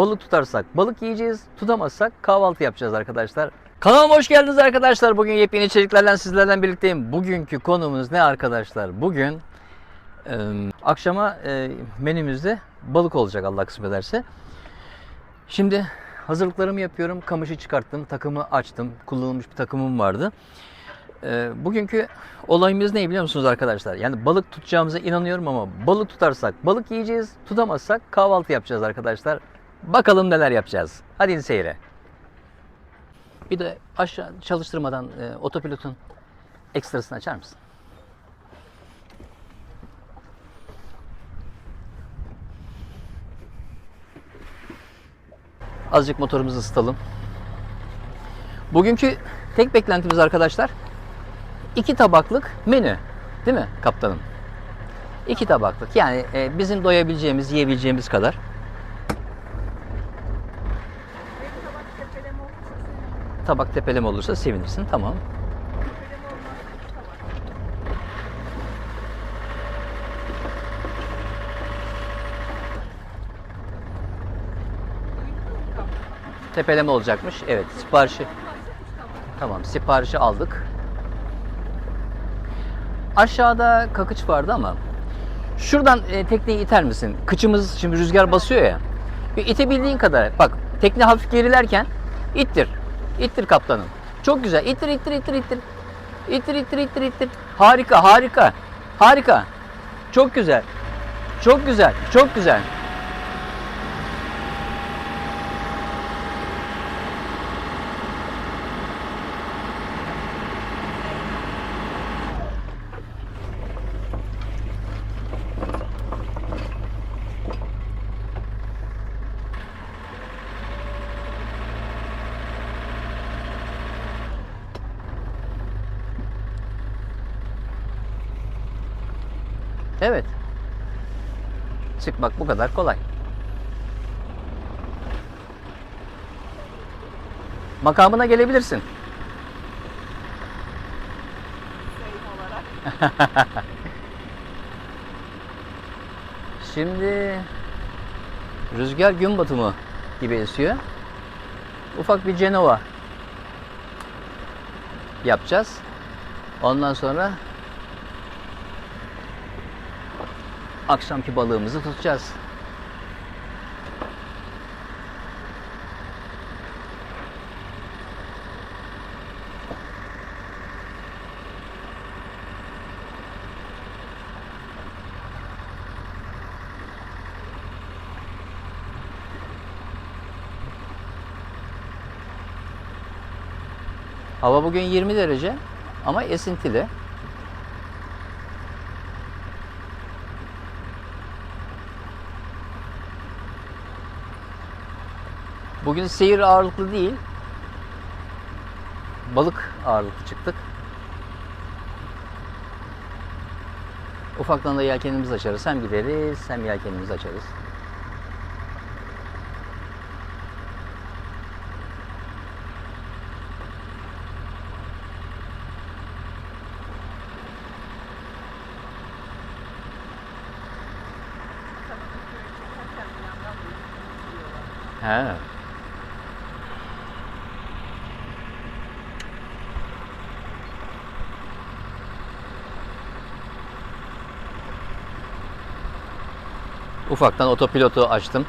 balık tutarsak balık yiyeceğiz, tutamazsak kahvaltı yapacağız arkadaşlar. Kanalıma hoş geldiniz arkadaşlar. Bugün yepyeni içeriklerle sizlerle birlikteyim. Bugünkü konumuz ne arkadaşlar? Bugün e, akşama e, menümüzde balık olacak Allah kısmet ederse. Şimdi hazırlıklarımı yapıyorum. Kamışı çıkarttım, takımı açtım. Kullanılmış bir takımım vardı. E, bugünkü olayımız ne biliyor musunuz arkadaşlar? Yani balık tutacağımıza inanıyorum ama balık tutarsak balık yiyeceğiz, tutamazsak kahvaltı yapacağız arkadaşlar. Bakalım neler yapacağız. Hadi seyre. Bir de aşağı çalıştırmadan e, otopilotun ekstrasını açar mısın? Azıcık motorumuzu ısıtalım. Bugünkü tek beklentimiz arkadaşlar iki tabaklık menü. Değil mi kaptanım? İki tabaklık. Yani e, bizim doyabileceğimiz, yiyebileceğimiz kadar. Benim tabak tepeleme olursa senin Tabak tepeleme olursa sevinirsin. Tamam. tepeleme olacakmış. Evet. Siparişi. Tamam. Siparişi aldık. Aşağıda kakıç vardı ama şuradan e, tekneyi iter misin? Kıçımız şimdi rüzgar basıyor ya. İtebildiğin kadar. Bak tekne hafif gerilerken ittir. İttir kaptanım. Çok güzel. İttir ittir ittir ittir. İttir ittir ittir ittir. Harika harika. Harika. Çok güzel. Çok güzel. Çok güzel. Evet. Çıkmak bu kadar kolay. Makamına gelebilirsin. Şimdi rüzgar gün batımı gibi esiyor. Ufak bir Cenova yapacağız. Ondan sonra akşamki balığımızı tutacağız. Hava bugün 20 derece ama esintili. Bugün seyir ağırlıklı değil. Balık ağırlıklı çıktık. Ufaktan da yelkenimizi açarız. Hem gideriz hem yelkenimizi açarız. Tanıdık Ufaktan otopilotu açtım.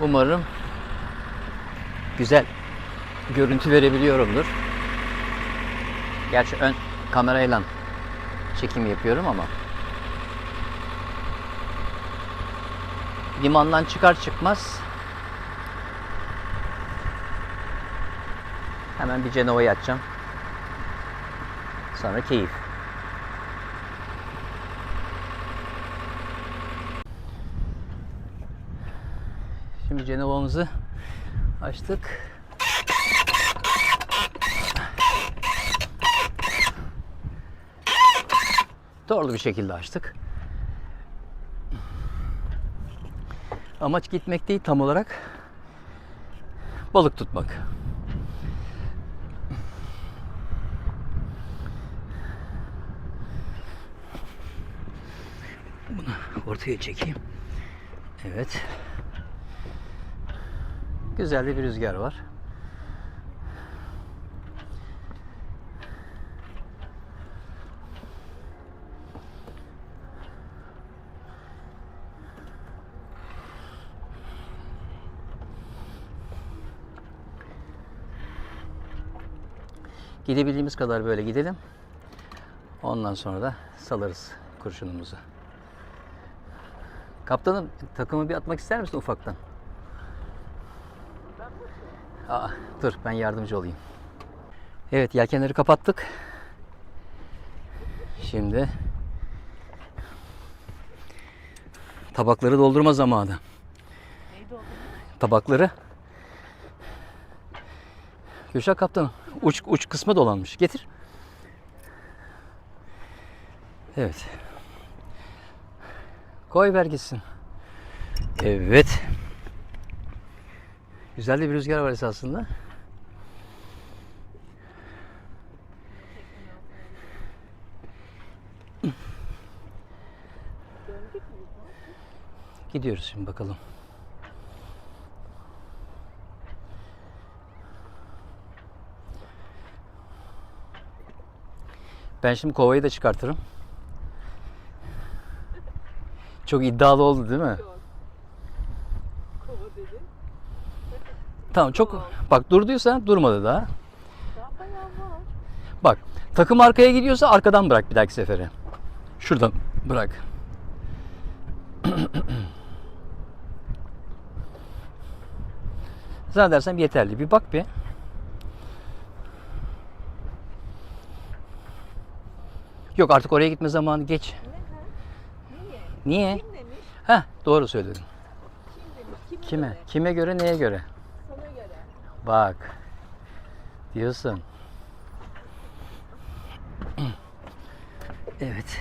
Umarım güzel görüntü verebiliyorumdur. Gerçi ön kamerayla çekim yapıyorum ama limandan çıkar çıkmaz hemen bir Cenova'yı açacağım. Sonra keyif. Şimdi Cenova'mızı açtık. Doğru bir şekilde açtık. Amaç gitmek değil tam olarak balık tutmak. Bunu ortaya çekeyim. Evet. Güzel de bir rüzgar var. Gidebildiğimiz kadar böyle gidelim. Ondan sonra da salarız kurşunumuzu. Kaptanım takımı bir atmak ister misin ufaktan? Aa, dur ben yardımcı olayım. Evet yelkenleri kapattık. Şimdi tabakları doldurma zamanı. Tabakları Gülşah kaptanım uç, uç kısmı dolanmış. Getir. Evet. Koy ver gitsin. Evet. Güzel de bir rüzgar var esasında. Gidiyoruz şimdi bakalım. Ben şimdi kovayı da çıkartırım. Çok iddialı oldu değil mi? Kova dedi. Tamam çok bak durduysa durmadı daha. Bak takım arkaya gidiyorsa arkadan bırak bir dahaki sefere. Şuradan bırak. Zannedersem yeterli. Bir bak bir. Yok artık oraya gitme zamanı geç. Niye? Niye? Heh doğru söyledin. Kime, Kime? göre? Kime göre neye göre? Sana göre. Bak. Diyorsun. Evet.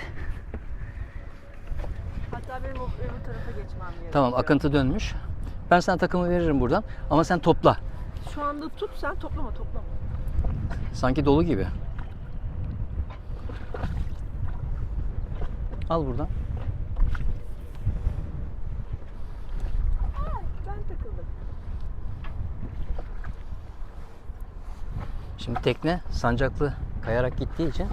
Hatta benim öbür tarafa geçmem gerekiyor. Tamam akıntı dönmüş. Ben sana takımı veririm buradan ama sen topla. Şu anda tut sen toplama toplama. Sanki dolu gibi. Al buradan. Aa, ben takıldım. Şimdi tekne sancaklı kayarak gittiği için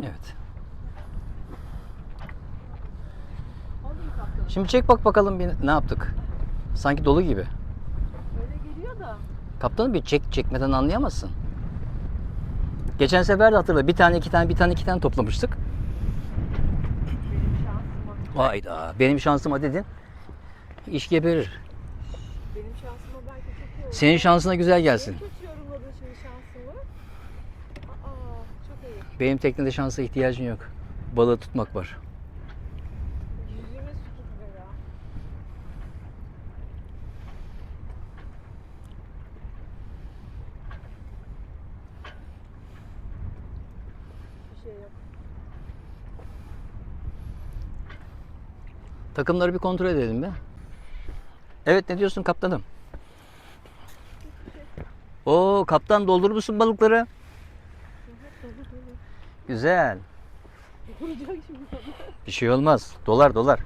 evet. Şimdi çek bak bakalım bir ne yaptık. Sanki dolu gibi. Öyle geliyor da. Kaptanı bir çek çekmeden anlayamazsın. Geçen sefer de hatırla bir tane iki tane bir tane iki tane toplamıştık. Benim şansıma. Vayda benim şansıma dedin. İş geberir. Benim şansıma belki çok iyi olur. Senin şansına güzel gelsin. Niye kötü yorumladın şimdi şansımı? Aa, çok iyi. Benim teknede şansa ihtiyacın yok. Balığı tutmak var. Yüzüme su ya. Bir şey yok. Takımları bir kontrol edelim be. Evet ne diyorsun kaptanım? Oo kaptan doldurmuşsun balıkları. Güzel. Bir şey olmaz. Dolar dolar.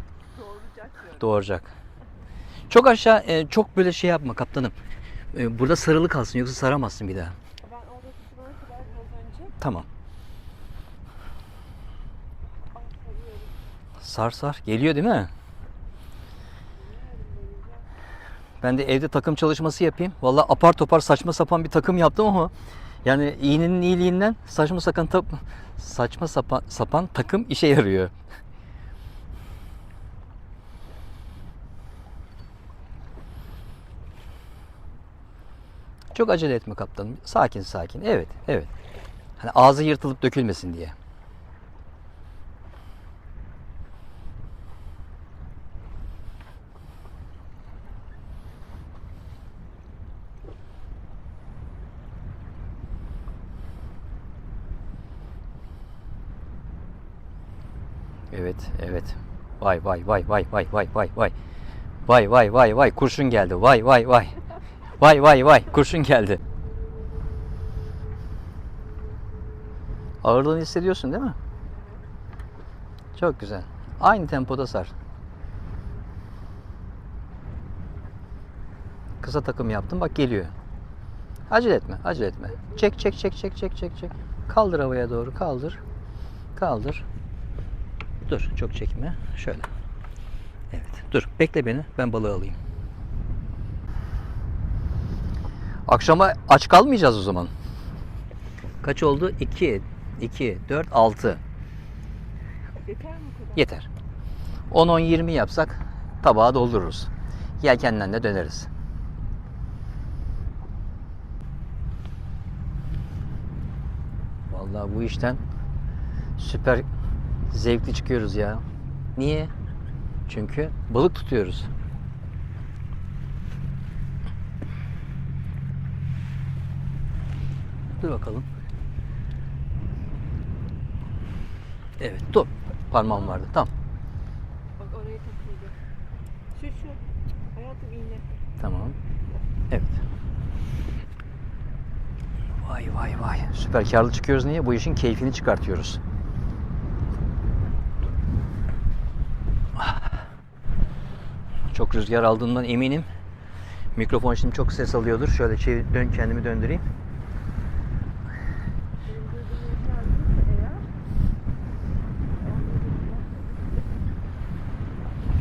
Doğuracak. Çok aşağı e, çok böyle şey yapma kaptanım. E, burada sarılı kalsın yoksa saramazsın bir daha. Ben orada tutana kadar biraz önce Tamam. Sar sar. Geliyor değil mi? Ben de evde takım çalışması yapayım. Vallahi apar topar saçma sapan bir takım yaptım ama yani iğnenin iyiliğinden saçma sapan tap saçma sapan, sapan takım işe yarıyor. Çok acele etme kaptanım. Sakin sakin. Evet, evet. Hani ağzı yırtılıp dökülmesin diye. Evet, evet. Vay vay vay vay vay vay vay vay. Vay vay vay vay kurşun geldi. Vay vay vay. Vay vay vay kurşun geldi. Ağırlığını hissediyorsun değil mi? Çok güzel. Aynı tempoda sar. Kısa takım yaptım. Bak geliyor. Acele etme, acele etme. Çek, çek, çek, çek, çek, çek, çek. Kaldır havaya doğru, kaldır. Kaldır. Dur. Çok çekme. Şöyle. Evet. Dur. Bekle beni. Ben balığı alayım. Akşama aç kalmayacağız o zaman. Kaç oldu? 2, 2, 4, 6. Yeter mi bu kadar? Yeter. 10-10-20 yapsak tabağa doldururuz. Yelkenden de döneriz. Vallahi bu işten süper zevkli çıkıyoruz ya. Niye? Çünkü balık tutuyoruz. Dur bakalım. Evet, dur. Parmağım vardı. Tamam. Bak oraya takıldı. Şu şu. Hayatım iğne. Tamam. Evet. Vay vay vay. Süper karlı çıkıyoruz niye? Bu işin keyfini çıkartıyoruz. Çok rüzgar aldığından eminim. Mikrofon şimdi çok ses alıyordur. Şöyle çevir, dön kendimi döndüreyim.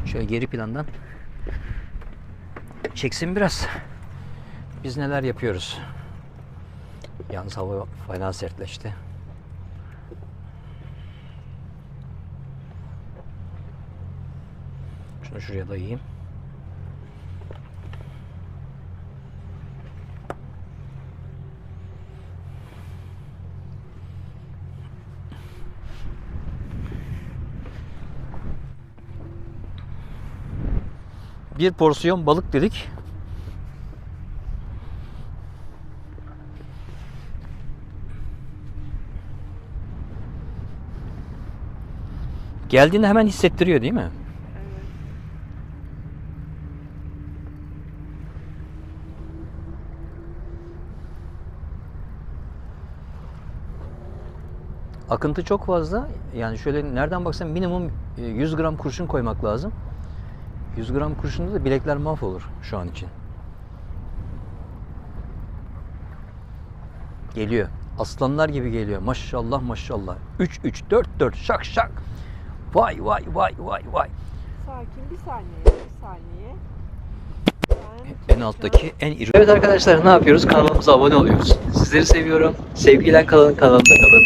Şöyle geri plandan çeksin biraz. Biz neler yapıyoruz? Yalnız hava fena sertleşti. Şunu şuraya dayayayım. Bir porsiyon balık dedik. Geldiğinde hemen hissettiriyor değil mi? Akıntı çok fazla. Yani şöyle nereden baksan minimum e, 100 gram kurşun koymak lazım. 100 gram kurşunda da bilekler mahvolur şu an için. Geliyor. Aslanlar gibi geliyor. Maşallah maşallah. 3 3 4 4 şak şak. Vay vay vay vay vay. Sakin bir saniye. Bir saniye. Ben En alttaki en iri. Evet arkadaşlar ne yapıyoruz? Kanalımıza abone oluyoruz. Sizleri seviyorum. Sevgiyle kalın, kanalımda kalın.